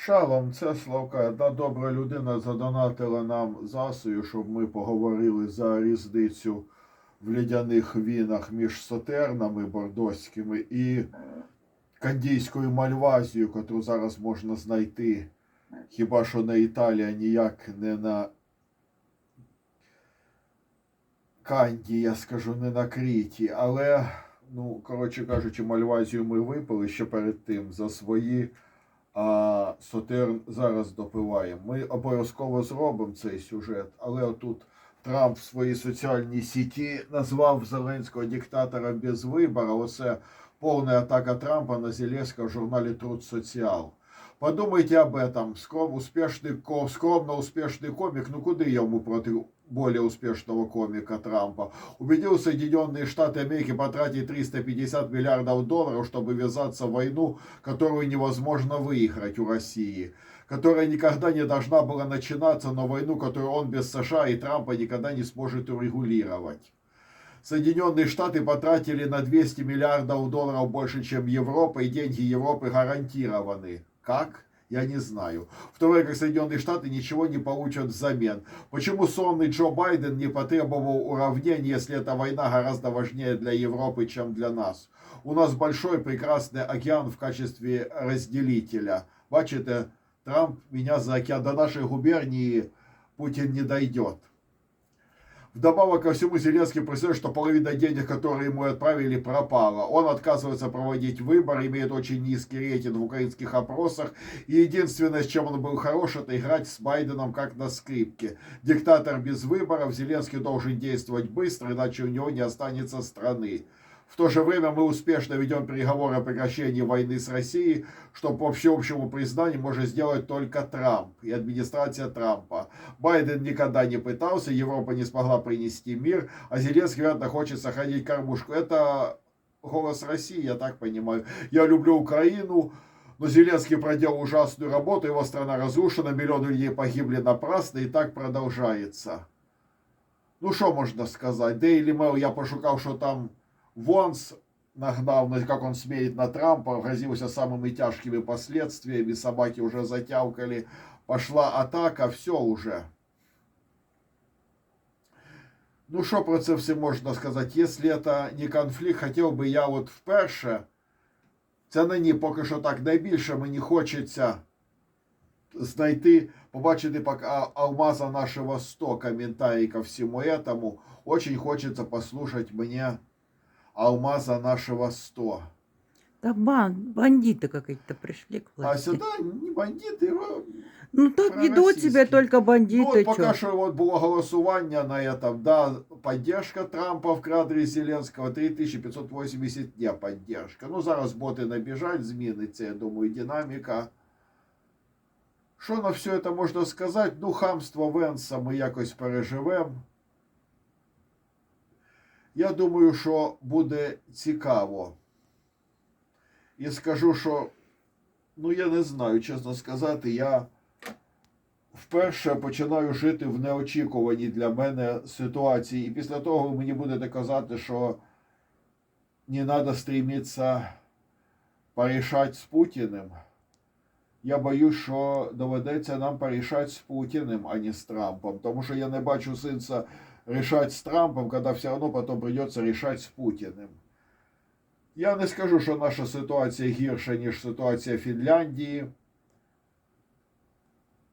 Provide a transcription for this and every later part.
Шалом, це Славка. Одна добра людина задонатила нам засою, щоб ми поговорили за різницю в лідяних вінах між сотернами бордоськими і кандійською мальвазією, яку зараз можна знайти. Хіба що на Італія ніяк не на Канді, я скажу, не на Кріті. Але, ну, коротше кажучи, мальвазію ми випили ще перед тим за свої А Сотерн зараз допиваємо. Ми обов'язково зробимо цей сюжет, але отут Трамп в своїй соціальній сіті назвав Зеленського диктатора без вибору. Оце повна атака Трампа на Зеленського в журналі Труд Соціал. Подумайте об этом. Скром, успешный, ко- скромно успешный комик, ну куди йому проти более успешного комика Трампа? Убедил Соединенные Штаты Америки потратить 350 миллиардов долларов, чтобы ввязаться в войну, которую невозможно выиграть у России, которая никогда не должна была начинаться, но войну, которую он без США и Трампа никогда не сможет урегулировать. Соединенные Штаты потратили на 200 миллиардов долларов больше, чем Европа, и деньги Европы гарантированы. Как? Я не знаю. В то время как Соединенные Штаты ничего не получат взамен. Почему сонный Джо Байден не потребовал уравнения, если эта война гораздо важнее для Европы, чем для нас? У нас большой прекрасный океан в качестве разделителя. Бачите, Трамп меня за океан до нашей губернии Путин не дойдет. Вдобавок ко всему, Зеленский признает, что половина денег, которые ему отправили, пропала. Он отказывается проводить выборы, имеет очень низкий рейтинг в украинских опросах. И единственное, с чем он был хорош, это играть с Байденом как на скрипке. Диктатор без выборов, Зеленский должен действовать быстро, иначе у него не останется страны. В то же время мы успешно ведем переговоры о прекращении войны с Россией, что по всеобщему признанию может сделать только Трамп и администрация Трампа. Байден никогда не пытался, Европа не смогла принести мир, а Зеленский, вероятно, хочет сохранить кормушку. Это голос России, я так понимаю. Я люблю Украину, но Зеленский проделал ужасную работу, его страна разрушена, миллионы людей погибли напрасно, и так продолжается. Ну, що можна сказати? Daily Mail я пошукав, що там Вонс нагнал, на- как он смеет на Трампа, грозился самыми тяжкими последствиями, собаки уже затявкали, пошла атака, все уже. Ну, що про це все можна сказати? Якщо це не конфлікт, хотів би я от вперше, це на ні, поки що так найбільше мені хочеться знайти, побачити пока алмаза нашего 100 комментарий ко всему этому. Очень хочется послушать мне алмаза нашего 100. Да бан, бандиты какие-то пришли к А власти. сюда не бандиты. а Ну тут ведут себя пророссийские. только Ну, бандиты. от поки чё. що от було голосування на этом, да, поддержка Трампа в кадрі Зеленського 3580 не поддержка. Ну, зараз боти набіжать, зміниться, я думаю, динаміка. Що на все це можна сказати? Ну, хамство Венса ми якось переживемо. Я думаю, що буде цікаво. І скажу, що, ну я не знаю, чесно сказати, я вперше починаю жити в неочікуваній для мене ситуації. І після того ви мені будете казати, що не треба стремитися порішати з Путіним. Я боюсь, що доведеться нам порішати з Путіним, а не з Трампом. Тому що я не бачу сенсу рішати з Трампом, коли все одно потім прийдеться рішати з Путіним. Я не скажу, що наша ситуація гірша, ніж ситуація Фінляндії.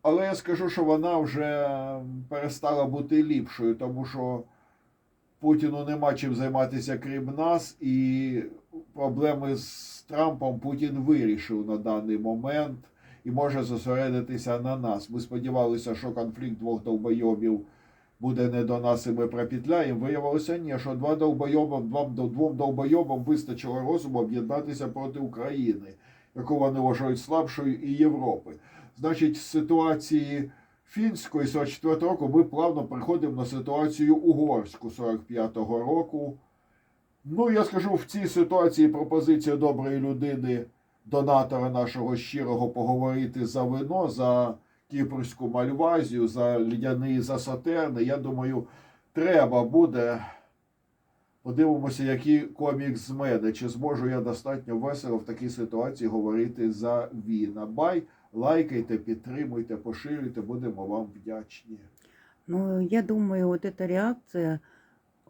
Але я скажу, що вона вже перестала бути ліпшою, тому що Путіну нема чим займатися крім нас, і проблеми з Трампом Путін вирішив на даний момент і може зосередитися на нас. Ми сподівалися, що конфлікт двох довбойобів буде не до нас, і ми пропетляємо. Виявилося, ні, що два довбойобам, двом, двом довбойобам вистачило розуму об'єднатися проти України, яку вони вважають слабшою, і Європи. Значить, з ситуації фінської 44 року ми плавно приходимо на ситуацію угорську 45-го року. Ну, я скажу, в цій ситуації пропозиція доброї людини, донатора нашого щирого поговорити за вино, за кіпрську мальвазію, за лідяні за сатерни. Я думаю, треба буде. Подивимося, який комік з мене. Чи зможу я достатньо весело в такій ситуації говорити за віна. Бай лайкайте, підтримуйте, поширюйте, будемо вам вдячні. Ну, я думаю, вот эта реакция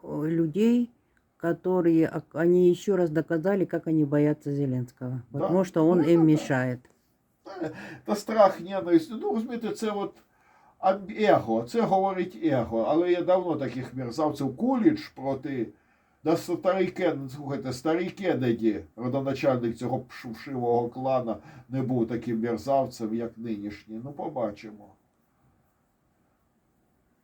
э, людей, которые, они еще раз доказали, как они боятся Зеленского. Да. Потому что он Да, им да, мешает. Та, та страх, ненависть. Ну, розумієте, це от его, це говорить его. Але я давно таких мерзавців Куліч проти. Да старий Кен, слухайте, старий Кеннеді, родоначальник цього пшившивого клана, не був таким мерзавцем, як нинішній. Ну, побачимо.